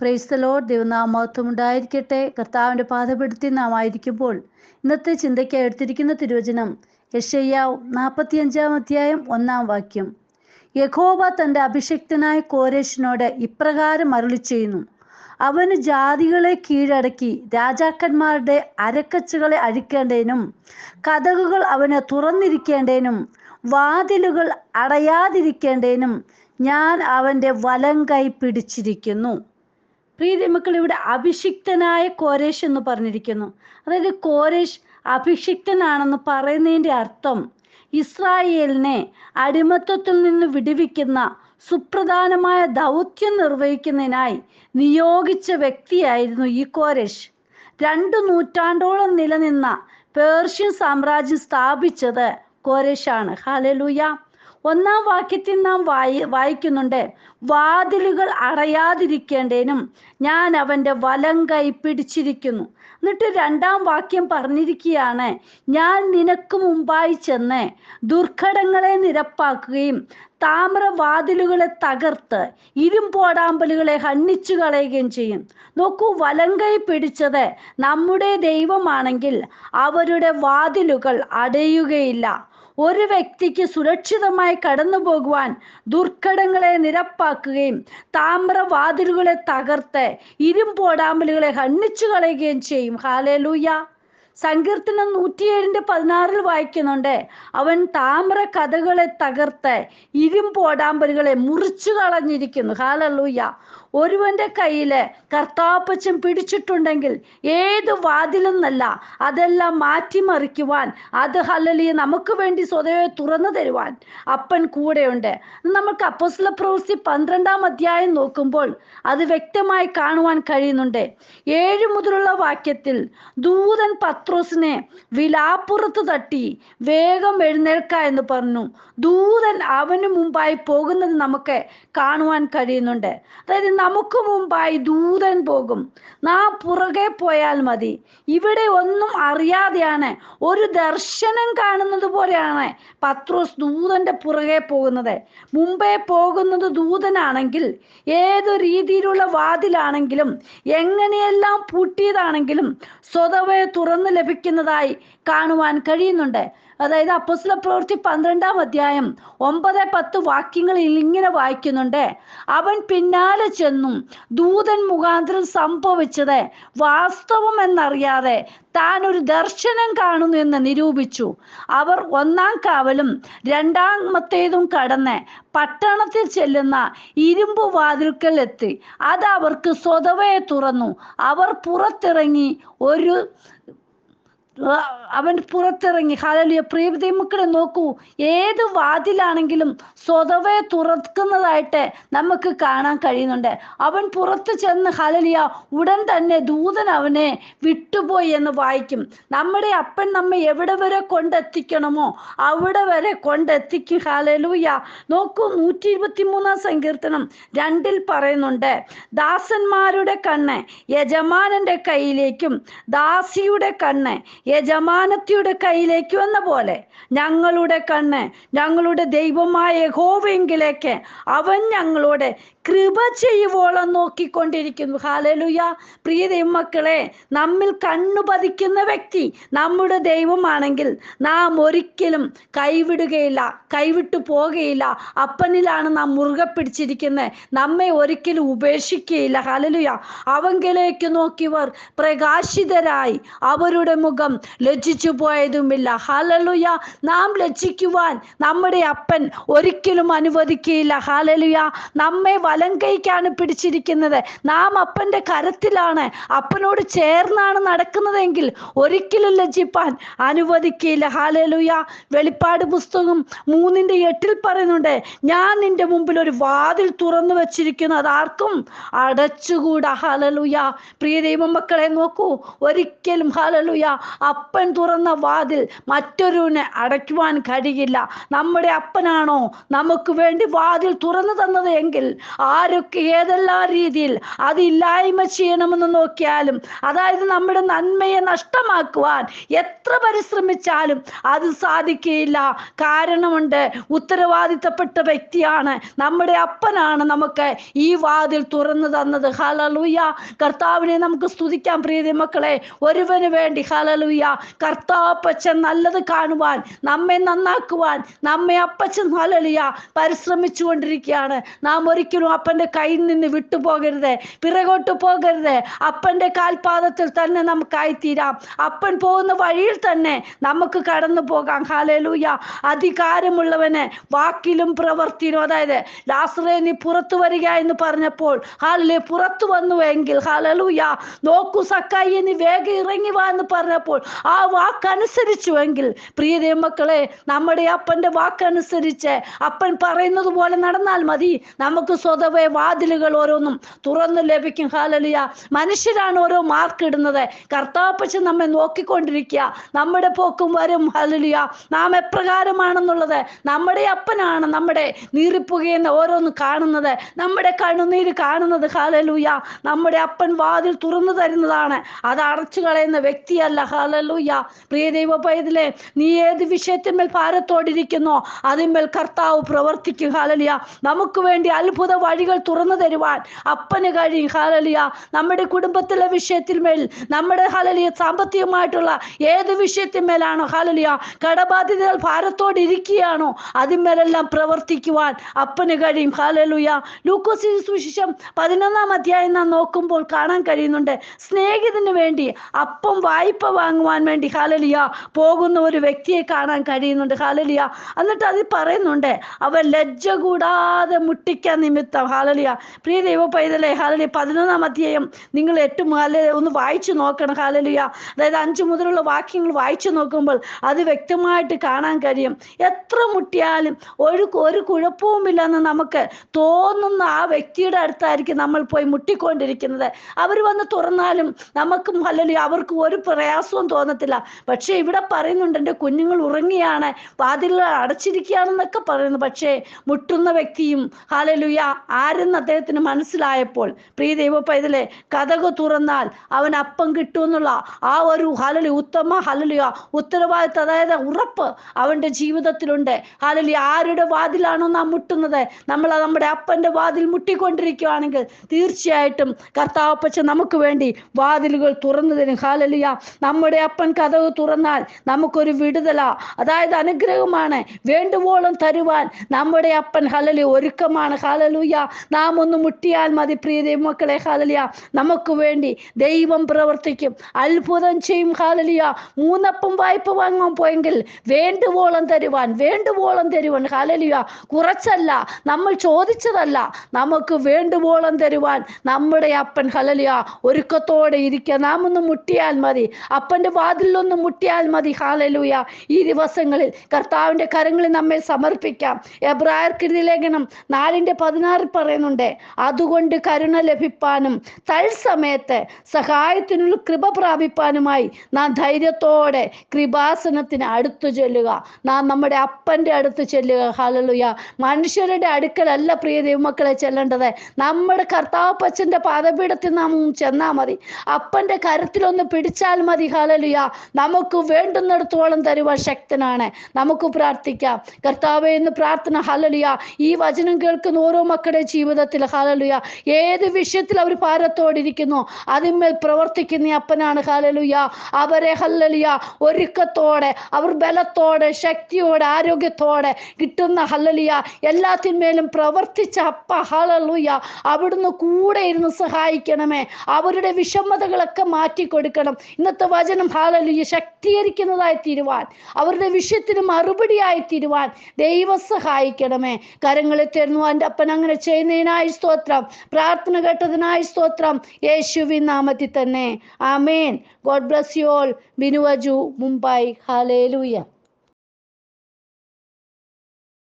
പ്രൈസ്തലോ ദൈവനാമത്വം ഉണ്ടായിരിക്കട്ടെ. കർത്താവിന്റെ പാതപ്പെടുത്തി നാം ആയിരിക്കുമ്പോൾ ഇന്നത്തെ ചിന്തയ്ക്ക് എടുത്തിരിക്കുന്ന തിരുവചനം യശയ്യാവ് നാൽപ്പത്തിയഞ്ചാം അധ്യായം ഒന്നാം വാക്യം. യഹോവ തന്റെ അഭിഷിക്തനായ കോരേഷിനോട് ഇപ്രകാരം അരുളി ചെയ്യുന്നു അവന് ജാതികളെ കീഴടക്കി രാജാക്കന്മാരുടെ അരക്കച്ചുകളെ അഴിക്കേണ്ടതിനും കഥകുകൾ അവന് തുറന്നിരിക്കേണ്ടതിനും വാതിലുകൾ അടയാതിരിക്കേണ്ടതിനും ഞാൻ അവന്റെ വലം കൈ പിടിച്ചിരിക്കുന്നു. പ്രീതി മക്കൾ ഇവിടെ അഭിഷിക്തനായ കോരേഷ് എന്ന് പറഞ്ഞിരിക്കുന്നു. അതായത് കോരേഷ് അഭിഷിക്തനാണെന്ന് പറയുന്നതിന്റെ അർത്ഥം ഇസ്രായേലിനെ അടിമത്വത്തിൽ നിന്ന് വിടുവിക്കുന്ന സുപ്രധാനമായ ദൗത്യം നിർവഹിക്കുന്നതിനായി നിയോഗിച്ച വ്യക്തിയായിരുന്നു ഈ കോരേഷ് രണ്ടു നൂറ്റാണ്ടോളം നിലനിന്ന പേർഷ്യൻ സാമ്രാജ്യം സ്ഥാപിച്ചത് കോരേഷാണ് ഹാലലൂയ ഒന്നാം വാക്യത്തിൽ നാം വായി വായിക്കുന്നുണ്ട്. വാതിലുകൾ അറയാതിരിക്കേണ്ടതിനും ഞാൻ അവന്റെ വലം കൈ പിടിച്ചിരിക്കുന്നു. എന്നിട്ട് രണ്ടാം വാക്യം പറഞ്ഞിരിക്കുകയാണ് ഞാൻ നിനക്ക് മുമ്പായി ചെന്ന് ദുർഘടങ്ങളെ നിരപ്പാക്കുകയും താമ്രവാതിലുകളെ തകർത്ത് ഇരുമ്പോടാമ്പലുകളെ ഹണ്ണിച്ചു കളയുകയും ചെയ്യും. നോക്കൂ വലങ്കൈ പിടിച്ചത് നമ്മുടെ ദൈവമാണെങ്കിൽ അവരുടെ വാതിലുകൾ അടയുകയില്ല. ഒരു വ്യക്തിക്ക് സുരക്ഷിതമായി കടന്നു പോകുവാൻ ദുർഘടങ്ങളെ നിരപ്പാക്കുകയും താമ്രവാതിലുകളെ തകർത്ത് ഇരുമ്പോടാമ്പലുകളെ ഹണ്ണിച്ചു കളയുകയും ചെയ്യും. ഹാലേലൂയ സങ്കീർത്തനം നൂറ്റിയേഴിന്റെ പതിനാറിൽ വായിക്കുന്നുണ്ട്. അവൻ താമ്ര കഥകളെ തകർത്ത് ഇരുമ്പോടാമ്പലുകളെ മുറിച്ചു കളഞ്ഞിരിക്കുന്നു. ഹാലല്ലൂയ ഒരുവന്റെ കയ്യിൽ കർത്താപ്പച്ചൻ പിടിച്ചിട്ടുണ്ടെങ്കിൽ ഏത് വാതിലെന്നല്ല അതെല്ലാം മാറ്റിമറിക്കുവാൻ അത് ഹലലി നമുക്ക് വേണ്ടി സ്വതവേ തുറന്നു തരുവാൻ അപ്പൻ കൂടെയുണ്ട്. നമുക്ക് അപ്പോസ്ല പ്രവൃത്തി പന്ത്രണ്ടാം അധ്യായം നോക്കുമ്പോൾ അത് വ്യക്തമായി കാണുവാൻ കഴിയുന്നുണ്ട്. ഏഴ് മുതലുള്ള വാക്യത്തിൽ ദൂതൻ പത്രോസിനെ വിലാപ്പുറത്ത് തട്ടി വേഗം എഴുന്നേൽക്ക എന്ന് പറഞ്ഞു. ദൂതൻ അവന് മുമ്പായി പോകുന്നത് നമുക്ക് കാണുവാൻ കഴിയുന്നുണ്ട്. അതായത് നമുക്ക് മുമ്പായി ദൂതൻ പോകും. നാം പുറകെ പോയാൽ മതി. ഇവിടെ ഒന്നും അറിയാതെയാണ് ഒരു ദർശനം കാണുന്നത് പോലെയാണ് പത്രോസ് ദൂതന്റെ പുറകെ പോകുന്നത്. മുമ്പേ പോകുന്നത് ദൂതനാണെങ്കിൽ ഏതു രീതിയിലുള്ള വാതിലാണെങ്കിലും എങ്ങനെയെല്ലാം പൂട്ടിയതാണെങ്കിലും സ്വതവേ തുറന്നു ലഭിക്കുന്നതായി കാണുവാൻ കഴിയുന്നുണ്ട്. അതായത് അപ്പസ്ല പ്രവൃത്തി പന്ത്രണ്ടാം അധ്യായം ഒമ്പത് പത്ത് വാക്യങ്ങളിൽ ഇങ്ങനെ വായിക്കുന്നുണ്ട്. അവൻ പിന്നാലെ ചെന്നും ദൂതൻ മുഖാന്തരം സംഭവിച്ചത് വാസ്തവം എന്നറിയാതെ താൻ ഒരു ദർശനം കാണുന്നു എന്ന് നിരൂപിച്ചു. അവർ ഒന്നാം കാവലും രണ്ടാമത്തേതും കടന്ന് പട്ടണത്തിൽ ചെല്ലുന്ന ഇരുമ്പ് വാതിൽക്കൽ എത്തി. അത് അവർക്ക് സ്വതവേ തുറന്നു. അവർ പുറത്തിറങ്ങി ഒരു അവൻ പുറത്തിറങ്ങി. ഹാലലിയ പ്രിയ മക്കളെ നോക്കൂ. ഏത് വാതിലാണെങ്കിലും സ്വതവേ തുറക്കുന്നതായിട്ട് നമുക്ക് കാണാൻ കഴിയുന്നുണ്ട്. അവൻ പുറത്ത് ചെന്ന് ഹാലലിയ ഉടൻ തന്നെ ദൂതൻ അവനെ വിട്ടുപോയി എന്ന് വായിക്കും. നമ്മുടെ അപ്പൻ നമ്മെ എവിടെ വരെ കൊണ്ടെത്തിക്കണമോ അവിടെ വരെ കൊണ്ടെത്തിക്കും. ഹാലലൂയ നോക്കൂ നൂറ്റി ഇരുപത്തി മൂന്നാം സങ്കീർത്തനം രണ്ടിൽ പറയുന്നുണ്ട് ദാസന്മാരുടെ കണ്ണ് യജമാനന്റെ കയ്യിലേക്കും ദാസിയുടെ കണ്ണ് യജമാനത്തിയുടെ കയ്യിലേക്ക് വന്ന പോലെ ഞങ്ങളുടെ കണ്ണ് ഞങ്ങളുടെ ദൈവമായ ഹോവെങ്കിലേക്ക് അവൻ ഞങ്ങളോട് കൃപ ചെയ്യുവോളം നോക്കിക്കൊണ്ടിരിക്കുന്നു. ഹാലലുയ പ്രിയ ദൈവമക്കളെ നമ്മിൽ കണ്ണു പതിക്കുന്ന വ്യക്തി നമ്മുടെ ദൈവമാണെങ്കിൽ നാം ഒരിക്കലും കൈവിടുകയില്ല കൈവിട്ടു പോകുകയില്ല അപ്പനിലാണ് നാം മുറുകെ പിടിച്ചിരിക്കുന്നത് നമ്മെ ഒരിക്കലും ഉപേക്ഷിക്കുകയില്ല ഹാലലുയ അവങ്കിലേക്ക് നോക്കിയവർ പ്രകാശിതരായി അവരുടെ മുഖം ലജ്ജിച്ചു പോയതുമില്ല. ഹാലലുയ നാം ലജ്ജിക്കുവാൻ നമ്മുടെ അപ്പൻ ഒരിക്കലും അനുവദിക്കുകയില്ല ഹാലലുയ നമ്മെ വലം കൈക്കാണ് പിടിച്ചിരിക്കുന്നത്. നാം അപ്പന്റെ കരത്തിലാണ്. അപ്പനോട് ചേർന്നാണ് നടക്കുന്നതെങ്കിൽ ഒരിക്കലും ലജ്ജിപ്പാൻ അനുവദിക്കില്ല ഹാലലുയ വെളിപ്പാട് പുസ്തകം മൂന്നിന്റെ എട്ടിൽ പറയുന്നുണ്ട് ഞാൻ നിന്റെ മുമ്പിൽ ഒരു വാതിൽ തുറന്നു വെച്ചിരിക്കുന്നു. അതാർക്കും അടച്ചുകൂടാ. ഹാലലുയ പ്രിയ ദൈവമക്കളെ നോക്കൂ. ഒരിക്കലും ഹാലലുയ അപ്പൻ തുറന്ന വാതിൽ മറ്റൊരുവിനെ അടയ്ക്കുവാൻ കഴിയില്ല. നമ്മുടെ അപ്പനാണോ? നമുക്ക് വേണ്ടി വാതിൽ തുറന്നു തന്നത് എങ്കിൽ ആരൊക്കെ ഏതെല്ലാം രീതിയിൽ അത് ഇല്ലായ്മ ചെയ്യണമെന്ന് നോക്കിയാലും അതായത് നമ്മുടെ നന്മയെ നഷ്ടമാക്കുവാൻ എത്ര പരിശ്രമിച്ചാലും അത് സാധിക്കുകയില്ല. കാരണമുണ്ട് ഉത്തരവാദിത്തപ്പെട്ട വ്യക്തിയാണ് നമ്മുടെ അപ്പനാണ് നമുക്ക് ഈ വാതിൽ തുറന്നു തന്നത്. ഹലലൂയ കർത്താവിനെ നമുക്ക് സ്തുതിക്കാം പ്രീതി മക്കളെ. ഒരുവന് വേണ്ടി ഹലലൂയ കർത്താപ്പച്ചൻ നല്ലത് കാണുവാൻ നമ്മെ നന്നാക്കുവാൻ നമ്മെ അപ്പച്ചൻ ഹലലിയ പരിശ്രമിച്ചു കൊണ്ടിരിക്കുകയാണ് നാം ഒരിക്കലും അപ്പന്റെ കയ്യിൽ നിന്ന് വിട്ടുപോകരുത് പിറകോട്ട് പോകരുത്. അപ്പന്റെ കാൽപാദത്തിൽ തന്നെ നമുക്കായിത്തീരാം. അപ്പൻ പോകുന്ന വഴിയിൽ തന്നെ നമുക്ക് കടന്നു പോകാം. ഹാലലൂയ അധികാരമുള്ളവന് വാക്കിലും പ്രവർത്തിയിലും അതായത് ലാസ്രേനി പുറത്തു വരിക എന്ന് പറഞ്ഞപ്പോൾ ഹാലലെ പുറത്തു വന്നു എങ്കിൽ ഹാലലൂയ നോക്കൂ സക്കായി നീ വേഗം ഇറങ്ങി വാ എന്ന് പറഞ്ഞപ്പോൾ ആ വാക്കനുസരിച്ചു എങ്കിൽ പ്രിയ മക്കളെ നമ്മുടെ അപ്പന്റെ വാക്കനുസരിച്ച് അപ്പൻ പറയുന്നത് പോലെ നടന്നാൽ മതി. നമുക്ക് സ്വതവേ വാതിലുകൾ ഓരോന്നും തുറന്നു ലഭിക്കും. ഹാലലിയ. മനുഷ്യരാണ് ഓരോ മാർക്ക് ഇടുന്നത്. കർത്താപ്പച്ച നമ്മെ നോക്കിക്കൊണ്ടിരിക്കുക. നമ്മുടെ പോക്കും വരും. ഹാലലിയ. നാം എപ്രകാരമാണെന്നുള്ളത് നമ്മുടെ അപ്പനാണ് നമ്മുടെ നീറിപ്പുകയെന്ന് ഓരോന്ന് കാണുന്നത്. നമ്മുടെ കണ്ണുനീര് കാണുന്നത്. ഹാലലൂയ. നമ്മുടെ അപ്പൻ വാതിൽ തുറന്നു തരുന്നതാണ്. അത് അടച്ചു കളയുന്ന വ്യക്തിയല്ല. ഹാലലൂയ. പ്രിയ ദൈവ പൈതലെ നീ ഏത് വിഷയത്തിന്മേൽ ഭാരത്തോടിരിക്കുന്നോ അതിന്മേൽ കർത്താവ് പ്രവർത്തിക്കും. ഹാലലിയ. നമുക്ക് വേണ്ടി അത്ഭുത വഴികൾ തുറന്നു തരുവാൻ. അപ്പന് കഴിയും. ഹാലലിയ നമ്മുടെ കുടുംബത്തിലെ വിഷയത്തിൽ വിഷയത്തിന്മേൽ നമ്മുടെ ഹാലലിയ സാമ്പത്തികമായിട്ടുള്ള ഏത് വിഷയത്തിന്മേലാണോ ഹാലലിയ കടബാധ്യതകൾ ഭാരത്തോടെ ഇരിക്കുകയാണോ അതിന്മേലെല്ലാം പ്രവർത്തിക്കുവാൻ അപ്പന് കഴിയും. ഹാലലുയ ലൂക്കോസി സുശേഷം പതിനൊന്നാം അധ്യായം നാം നോക്കുമ്പോൾ കാണാൻ കഴിയുന്നുണ്ട്. സ്നേഹിതന് വേണ്ടി അപ്പം വായ്പ വാങ്ങുവാൻ വേണ്ടി ഹാലലിയ പോകുന്ന ഒരു വ്യക്തിയെ കാണാൻ കഴിയുന്നുണ്ട്. ഹാലലിയ എന്നിട്ട് അതിൽ പറയുന്നുണ്ട് അവൻ ലജ്ജ കൂടാതെ മുട്ടിക്കാൻ നിമിത്തം ഹാലലിയ പ്രിയ ദൈവ പൈതലെ ഹാലലിയ പതിനൊന്നാം അധ്യായം നിങ്ങൾ എട്ട് ഹാല ഒന്ന് വായിച്ചു നോക്കണം. ഹാലലിയ അതായത് അഞ്ചു മുതലുള്ള വാക്യങ്ങൾ വായിച്ചു നോക്കുമ്പോൾ അത് വ്യക്തമായിട്ട് കാണാൻ കഴിയും. എത്ര മുട്ടിയാലും ഒരു ഒരു കുഴപ്പവുമില്ലെന്ന് നമുക്ക് തോന്നുന്ന ആ വ്യക്തിയുടെ അടുത്തായിരിക്കും നമ്മൾ പോയി മുട്ടിക്കൊണ്ടിരിക്കുന്നത്. അവർ വന്ന് തുറന്നാലും നമുക്കും ഹലലി അവർക്ക് ഒരു പ്രയാസവും തോന്നത്തില്ല. പക്ഷേ ഇവിടെ പറയുന്നുണ്ട് എന്റെ കുഞ്ഞുങ്ങൾ ഉറങ്ങിയാണ് വാതിലുകൾ അടച്ചിരിക്കുകയാണെന്നൊക്കെ പറയുന്നു. പക്ഷേ മുട്ടുന്ന വ്യക്തിയും ഹാലലുയ ആരെന്ന് അദ്ദേഹത്തിന് മനസ്സിലായപ്പോൾ പ്രിയ ദൈവപ്പ പൈതലെ കഥക് തുറന്നാൽ അവൻ അപ്പം കിട്ടുമെന്നുള്ള ആ ഒരു ഹലലി ഉത്തമ ഹലലിയ ഉത്തരവാദിത്തം അതായത് ഉറപ്പ് അവന്റെ ജീവിതത്തിലുണ്ട്. ഹലലി ആരുടെ വാതിലാണോ നാം മുട്ടുന്നത്? നമ്മൾ നമ്മുടെ അപ്പന്റെ വാതിൽ മുട്ടിക്കൊണ്ടിരിക്കുകയാണെങ്കിൽ തീർച്ചയായിട്ടും കർത്താവപ്പച്ച നമുക്ക് വേണ്ടി വാതിലുകൾ തുറന്നു തരും. ഹാലലിയ നമ്മുടെ അപ്പൻ കഥവ് തുറന്നാൽ നമുക്കൊരു വിടുതല അതായത് അനുഗ്രഹമാണ്. വേണ്ടുവോളം തരുവാൻ നമ്മുടെ അപ്പൻ ഹലലി ഒരുക്കമാണ്. ഹാലലൂയ നാം ഒന്ന് മുട്ടിയാൽ മതി പ്രിയ ദൈവമക്കളെ ഹാലലിയ നമുക്ക് വേണ്ടി ദൈവം പ്രവർത്തിക്കും. അത്ഭുതം ചെയ്യും ഹാലലിയ മൂന്നപ്പം വായ്പ വാങ്ങാൻ പോയെങ്കിൽ വേണ്ടുവോളം തരുവാൻ വേണ്ടുവോളം തരുവാൻ ഹാലലിയ കുറച്ചല്ല നമ്മൾ ചോദിച്ചതല്ല നമുക്ക് വേണ്ടുവോളം തരുവാൻ നമ്മുടെ അപ്പൻ ഹലലിയ ഒരുക്കത്തോടെ ഇരിക്കുക. നാം ഒന്ന് മുട്ടിയാൽ മതി. അപ്പന്റെ വാതിലൊന്ന് മുട്ടിയാൽ മതി ഹാലലുയ ഈ ദിവസങ്ങളിൽ കർത്താവിന്റെ കരങ്ങളിൽ നമ്മെ സമർപ്പിക്കാം. എബ്രായർ കൃതി ലേഖനം നാലിന്റെ പതിനാറിൽ പറയുന്നുണ്ട് അതുകൊണ്ട് കരുണ ലഭിപ്പാനും തത്സമയത്ത് സഹായത്തിനുള്ള കൃപ പ്രാപിപ്പാനുമായി നാം ധൈര്യത്തോടെ കൃപാസനത്തിന് അടുത്തു ചെല്ലുക. നാം നമ്മുടെ അപ്പന്റെ അടുത്ത് ചെല്ലുക. ഹലലുയ മനുഷ്യരുടെ അടുക്കലല്ല പ്രിയ ദൈവമക്കളെ ചെല്ലേണ്ടത്. നമ്മുടെ കർത്താവപ്പച്ചന്റെ പാദപീഠത്തിൽ നാം ചെന്നാൽ മതി. അപ്പന്റെ കരത്തിലൊന്ന് പിടിച്ചാൽ മതി. ഹലലുയ നമുക്ക് വേണ്ടുന്നിടത്തോളം തരുവാൻ ശക്തനാണ്. നമുക്ക് പ്രാർത്ഥിക്കാം. കർത്താവെ എന്ന് പ്രാർത്ഥന. ഹലലുയ ഈ വചനം കേൾക്കുന്ന ഓരോ മക്കളുടെ ജീവിതത്തിൽ ഹാലലുയ ഏത് വിഷയത്തിൽ അവർ ഭാരത്തോടിരിക്കുന്നു അതിന്മേൽ പ്രവർത്തിക്കുന്ന അപ്പനാണ് ഹാലലുയ അവരെ ഹല്ലലിയ ഒരുക്കത്തോടെ അവർ ബലത്തോടെ ശക്തിയോടെ ആരോഗ്യത്തോടെ കിട്ടുന്ന ഹല്ലലിയ എല്ലാത്തിന്മേലും പ്രവർത്തിച്ച അപ്പ ഹലലുയ അവിടുന്ന് കൂടെ ഇരുന്ന് സഹായിക്കണമേ. അവരുടെ വിഷമതകളൊക്കെ മാറ്റി കൊടുക്കണം ഇന്നത്തെ വചനം ഹാലലുയ ശക്തീകരിക്കുന്നതായി തീരുവാൻ അവരുടെ വിഷയത്തിന് മറുപടിയായി തീരുവാൻ ദൈവം സഹായിക്കണമേ. കരങ്ങളിൽ തരുന്നു എന്റെ അപ്പൻ അങ്ങനെ ചെയ്യുന്നതിനായി സ്തോത്രം. പ്രാർത്ഥന കേട്ടതിനായി സ്തോത്രം. യേശുവിൻ നാമത്തിൽ തന്നെ. ആമേൻ. God bless you all. ബിനുവജു Mumbai. Hallelujah